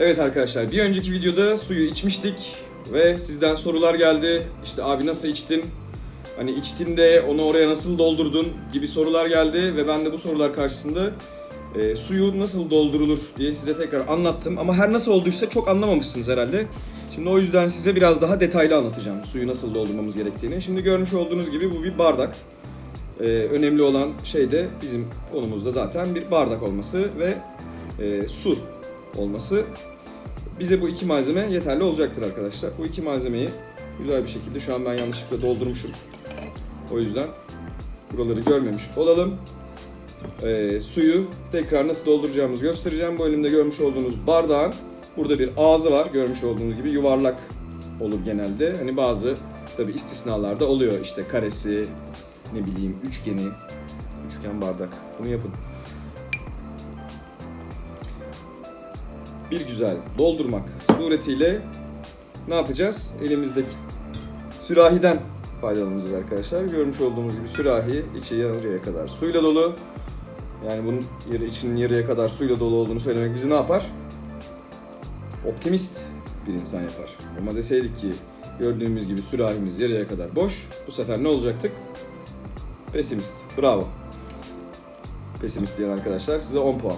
Evet arkadaşlar bir önceki videoda suyu içmiştik ve sizden sorular geldi. İşte abi nasıl içtin? Hani içtiğinde onu oraya nasıl doldurdun gibi sorular geldi ve ben de bu sorular karşısında e, suyu nasıl doldurulur diye size tekrar anlattım. Ama her nasıl olduysa çok anlamamışsınız herhalde. Şimdi o yüzden size biraz daha detaylı anlatacağım suyu nasıl doldurmamız gerektiğini. Şimdi görmüş olduğunuz gibi bu bir bardak. Ee, önemli olan şey de bizim konumuzda zaten bir bardak olması ve e, su olması. Bize bu iki malzeme yeterli olacaktır arkadaşlar. Bu iki malzemeyi güzel bir şekilde şu an ben yanlışlıkla doldurmuşum. O yüzden buraları görmemiş olalım. Ee, suyu tekrar nasıl dolduracağımızı göstereceğim. Bu elimde görmüş olduğunuz bardağın burada bir ağzı var. Görmüş olduğunuz gibi yuvarlak olur genelde. Hani bazı tabi istisnalarda oluyor. İşte karesi, ne bileyim üçgeni, üçgen bardak. Bunu yapın. Bir güzel doldurmak suretiyle ne yapacağız? Elimizdeki sürahiden faydalanacağız arkadaşlar. Görmüş olduğumuz gibi sürahi içi yarıya kadar suyla dolu. Yani bunun yarı içinin yarıya kadar suyla dolu olduğunu söylemek bizi ne yapar? Optimist bir insan yapar. Ama deseydik ki gördüğümüz gibi sürahimiz yarıya kadar boş. Bu sefer ne olacaktık? Pesimist. Bravo. Pesimist diyen arkadaşlar size 10 puan.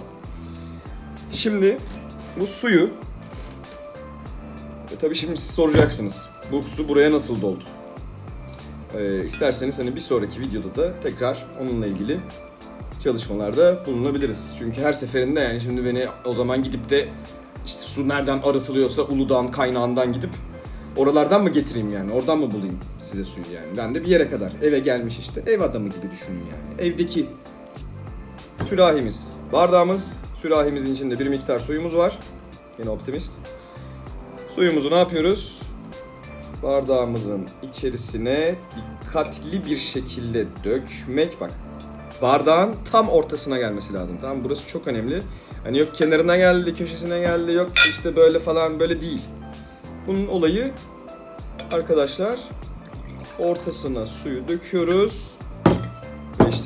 Şimdi bu suyu e, tabii şimdi siz soracaksınız. Bu su buraya nasıl doldu? E, isterseniz hani bir sonraki videoda da tekrar onunla ilgili çalışmalarda bulunabiliriz. Çünkü her seferinde yani şimdi beni o zaman gidip de işte su nereden arıtılıyorsa Uludağ'ın kaynağından gidip oralardan mı getireyim yani? Oradan mı bulayım size suyu yani? Ben de bir yere kadar eve gelmiş işte ev adamı gibi düşünün yani. Evdeki sürahimiz, bardağımız, sürahimizin içinde bir miktar suyumuz var. Yine optimist. Suyumuzu ne yapıyoruz? Bardağımızın içerisine dikkatli bir şekilde dökmek. Bak bardağın tam ortasına gelmesi lazım. Tamam? Burası çok önemli. Hani yok kenarına geldi, köşesine geldi, yok işte böyle falan böyle değil. Bunun olayı arkadaşlar ortasına suyu döküyoruz. Ve işte